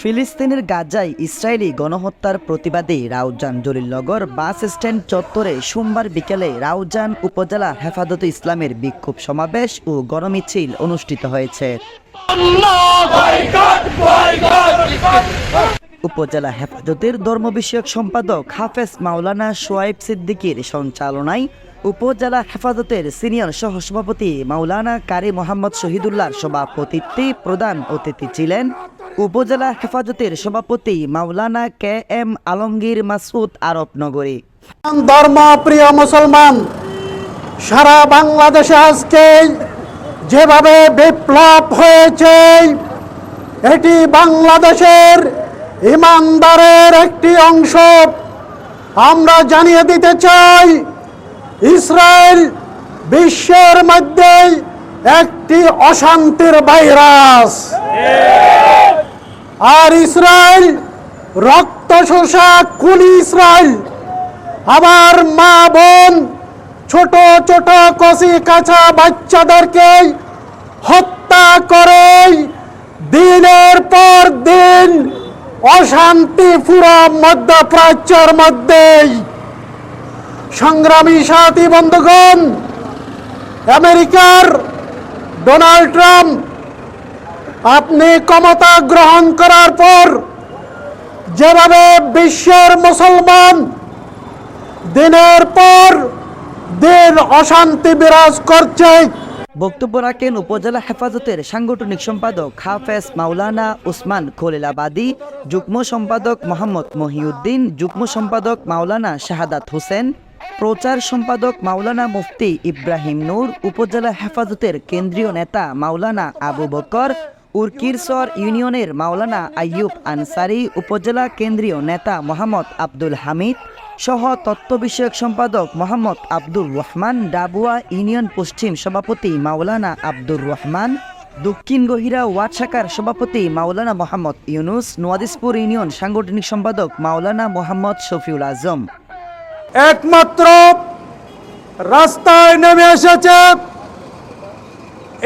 ফিলিস্তিনের গাজায় ইসরায়েলি গণহত্যার প্রতিবাদে রাউজান জলিলনগর বাস স্ট্যান্ড চত্বরে সোমবার বিকেলে রাউজান উপজেলা হেফাজতে ইসলামের বিক্ষোভ সমাবেশ ও গণমিছিল অনুষ্ঠিত হয়েছে। উপজেলা হেফাজতের ধর্ম বিষয়ক সম্পাদক হাফেজ মাওলানা সোয়াইব সিদ্দিকীর সঞ্চালনায় উপজেলা হেফাজতের সিনিয়র সহসভাপতি মাওলানা কারি মোহাম্মদ শহীদুল্লাহর সভাপতিত্বে প্রধান অতিথি ছিলেন উপজেলা হেফাজতের সভাপতি মাওলানা কে এম আলমগীর মাসুদ আরব নগরী। ধর্ম, প্রিয় মুসলমান, সারা বাংলাদেশে আজকে যেভাবে বিপ্লব হয়েছে, এটি বাংলাদেশের ইমানদারের একটি অংশ। আমরা জানিয়ে দিতে চাই, ইসরায়েল বিশ্বের মধ্যে একটি অশান্তির ভাইরাস। আর ইসরায়েল রক্ত শোষা কুলি ইসরায়েল। আমার মা বোন, ছোট ছোট কচি কাঁচা বাচ্চাদেরকে হত্যা করে দিনের পর দিন অশান্তি পুরো মধ্যপ্রাচ্যের মধ্যেই সংগ্রামী সাথী বন্ধুগণ, আমেরিকার ডোনাল্ড ট্রাম্প, আপনি ক্ষমতা গ্রহণ করার পর যেভাবে বিশ্বের মুসলমান দিনের পর দিন অশান্তি বিরাজ করছে বক্তব্য রাখেন উপজেলা হেফাজতের সাংগঠনিক সম্পাদক হাফেজ মাওলানা উসমান খলিলাবাদী যুগ্ম সম্পাদক মোহাম্মদ মহিউদ্দিন, যুগ্ম সম্পাদক মাওলানা শাহাদাত হোসেন, প্রচার সম্পাদক মাওলানা মুফতি ইব্রাহিম নূর, উপজেলা হেফাজতের কেন্দ্রীয় নেতা মাওলানা আবু বকর উরকিরসর ইউনিয়নের মাওলানা আইয়ুব আনসারি, উপজেলা কেন্দ্রীয় নেতা মোহাম্মদ আব্দুল হামিদ সহ তত্ত্ব বিষয়ক সম্পাদক মোহাম্মদ আব্দুর রহমান, ডাবুয়া ইউনিয়ন পশ্চিম সভাপতি মাওলানা আব্দুর রহমান, দক্ষিণ গহিরা ওয়ার্ড শাখার সভাপতি মাওলানা মোহাম্মদ ইউনুস, নোয়াদিসপুর ইউনিয়ন সাংগঠনিক সম্পাদক মাওলানা মোহাম্মদ শফিউল আজম। একমাত্র রাস্তায় নেমে এসেছে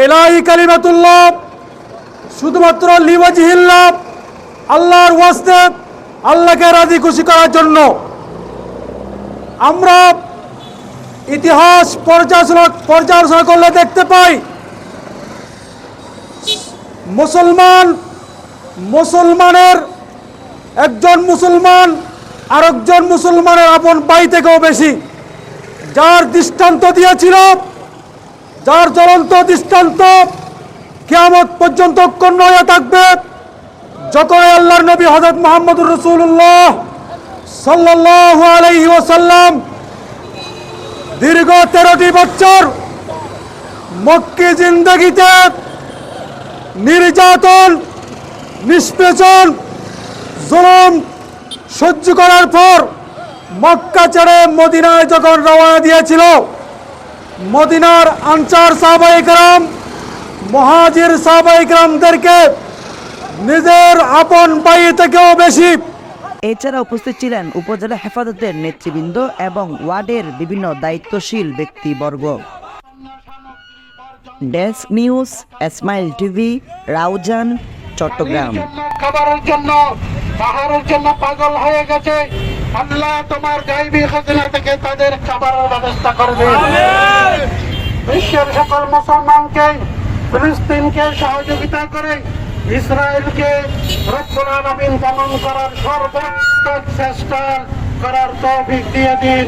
এলাই কালিমাতুল্লাহ, শুধুমাত্র লিওয়াজিহিল্লাহ, আল্লাহর ওয়াস্তে, আল্লাহকে রাজি খুশি করার জন্য। আমরা ইতিহাস পর্যালোচনা পর্যালোচনা করলে দেখতে পাই, মুসলমান, মুসলমানের একজন মুসলমান আরেকজন মুসলমানের আপন ভাই থেকেও বেশি। যার দৃষ্টান্ত দিয়েছিল, যার জ্বলন্ত দৃষ্টান্ত কেয়ামত পর্যন্ত অক্ষুণ্ণ হয়ে থাকবে যখন আল্লাহর নবী হজরত মোহাম্মদুর রসুল্লাহ সাল্লাহ আলাইহি ওসাল্লাম দীর্ঘ তেরোটি বছর মক্কি জিন্দগিতে নির্যাতন, নিষ্পেষণ, জুলুম সহ্য করার পর মক্কা ছেড়ে মদিনায় যখন রওনা দিয়েছিল, মদিনার আনসার সাহবাইকরাম মহাজির সাহবাইকরামদেরকে নিজের আপন বাড়ি থেকেও বেশি এছাড়া উপস্থিত ছিলেন উপজেলা হেফাজতের নেতৃবৃন্দ এবং ওয়ার্ডের বিভিন্ন দায়িত্বশীল ব্যক্তিবর্গ। Desk news Esmail TV Raozan Chattogram. খাবারের জন্য পাহাড়ের জন্য পাগল হয়ে গেছে। আল্লাহ তোমার গাইবী খাজনা থেকে তাদের খাবারের ব্যবস্থা করবে বিশ্বের সকল মুসলমানকে ফিলিস্তিনকে সহযোগিতা করে ইসরায়েলকে আলামিন দমন করার সর্বোচ্চ চেষ্টা করার তৌফিক দিয়ে দিন।